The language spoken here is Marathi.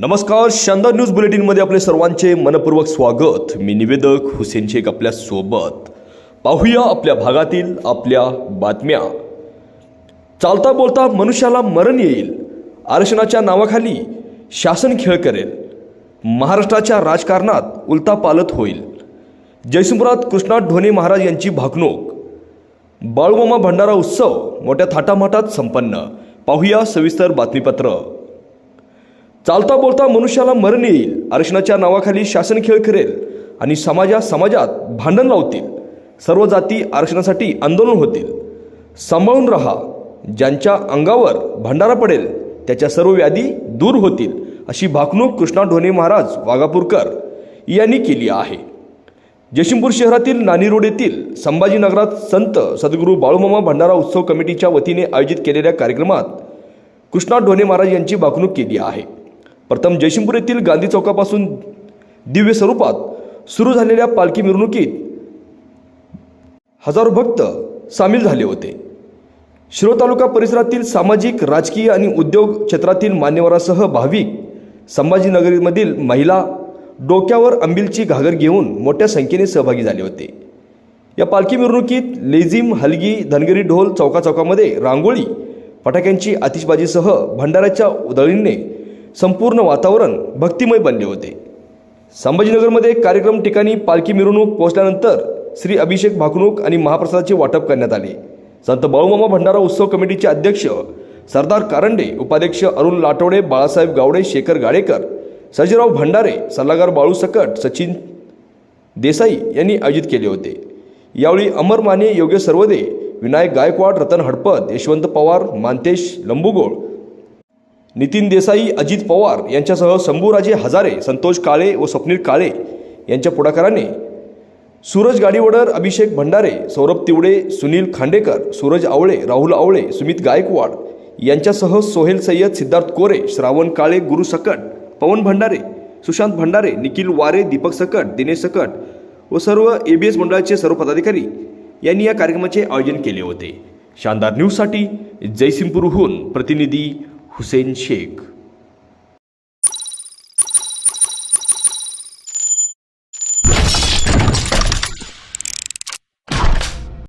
नमस्कार शानदार न्यूज बुलेटिनमध्ये आपले सर्वांचे मनपूर्वक स्वागत. मी निवेदक हुसेन शेख आपल्यासोबत. पाहूया आपल्या भागातील आपल्या बातम्या. चालता बोलता मनुष्याला मरण येईल. आरक्षणाच्या नावाखाली शासन खेळ करेल. महाराष्ट्राच्या राजकारणात उलता पालत होईल. जयसिंगपुरात कृष्णात ढोणे महाराज यांची भाकणूक. बाळूमामा भंडारा उत्सव मोठ्या थाटामाटात संपन्न. पाहूया सविस्तर बातमीपत्र. चालता बोलता मनुष्याला मरण येईल. आरक्षणाच्या नावाखाली शासन खेळ करेल आणि समाजा समाजात भांडण लावतील. सर्व जाती आरक्षणासाठी आंदोलन होतील. सांभाळून राहा. ज्यांच्या अंगावर भंडारा पडेल त्याच्या सर्व व्याधी दूर होतील अशी भाकणूक कृष्णा ढोणे महाराज वाघापूरकर यांनी केली आहे. जयसिंगपूर शहरातील नानी रोड येथील संभाजीनगरात संत सद्गुरू बाळूमामा भंडारा उत्सव कमिटीच्या वतीने आयोजित केलेल्या कार्यक्रमात कृष्णा ढोणे महाराज यांची भाकणूक केली आहे. प्रथम जयसिंगपूर येथील गांधी चौकापासून दिव्य स्वरूपात सुरू झालेल्या पालखी मिरवणुकीत हजारो भक्त सामील झाले होते. शिरो तालुका परिसरातील सामाजिक राजकीय आणि उद्योग क्षेत्रातील मान्यवरासह भाविक संभाजीनगरमधील महिला डोक्यावर अंबिलची घागर घेऊन मोठ्या संख्येने सहभागी झाले होते. या पालखी मिरवणुकीत लेझिम हलगी धनगरी ढोल चौका चौकामध्ये रांगोळी फटाक्यांची आतिषबाजीसह भंडाऱ्याच्या उधळींनी संपूर्ण वातावरण भक्तिमय बनले होते. संभाजीनगरमध्ये कार्यक्रम ठिकाणी पालखी मिरवणूक पोहोचल्यानंतर श्री अभिषेक भाकणूक आणि महाप्रसादाचे वाटप करण्यात आले. संत बाळूमामा भंडारा उत्सव कमिटीचे अध्यक्ष सरदार कारंडे उपाध्यक्ष अरुण लाटोडे बाळासाहेब गावडे शेखर गाडेकर सजीराव भंडारे सल्लागार बाळू सकट सचिन देसाई यांनी आयोजित केले होते. यावेळी अमर माने योगेश सर्वदे विनायक गायकवाड रतन हडपत यशवंत पवार मानतेश लंबुगोळ नितीन देसाई अजित पवार यांच्यासह शंभूराजे हजारे संतोष काळे व स्वप्नील काळे यांच्या पुढाकाराने सूरज गाडीवडर अभिषेक भंडारे सौरभ तिवडे सुनील खांडेकर सूरज आवळे राहुल आवळे सुमित गायकवाड यांच्यासह सोहेल सय्यद सिद्धार्थ कोरे श्रावण काळे गुरु सकट पवन भंडारे सुशांत भंडारे निखिल वारे दीपक सकट दिनेश सकट व सर्व ए बी एस मंडळाचे सर्व पदाधिकारी यांनी या कार्यक्रमाचे आयोजन केले होते. शानदार न्यूजसाठी जयसिंगपूरहून प्रतिनिधी हुसेन शेख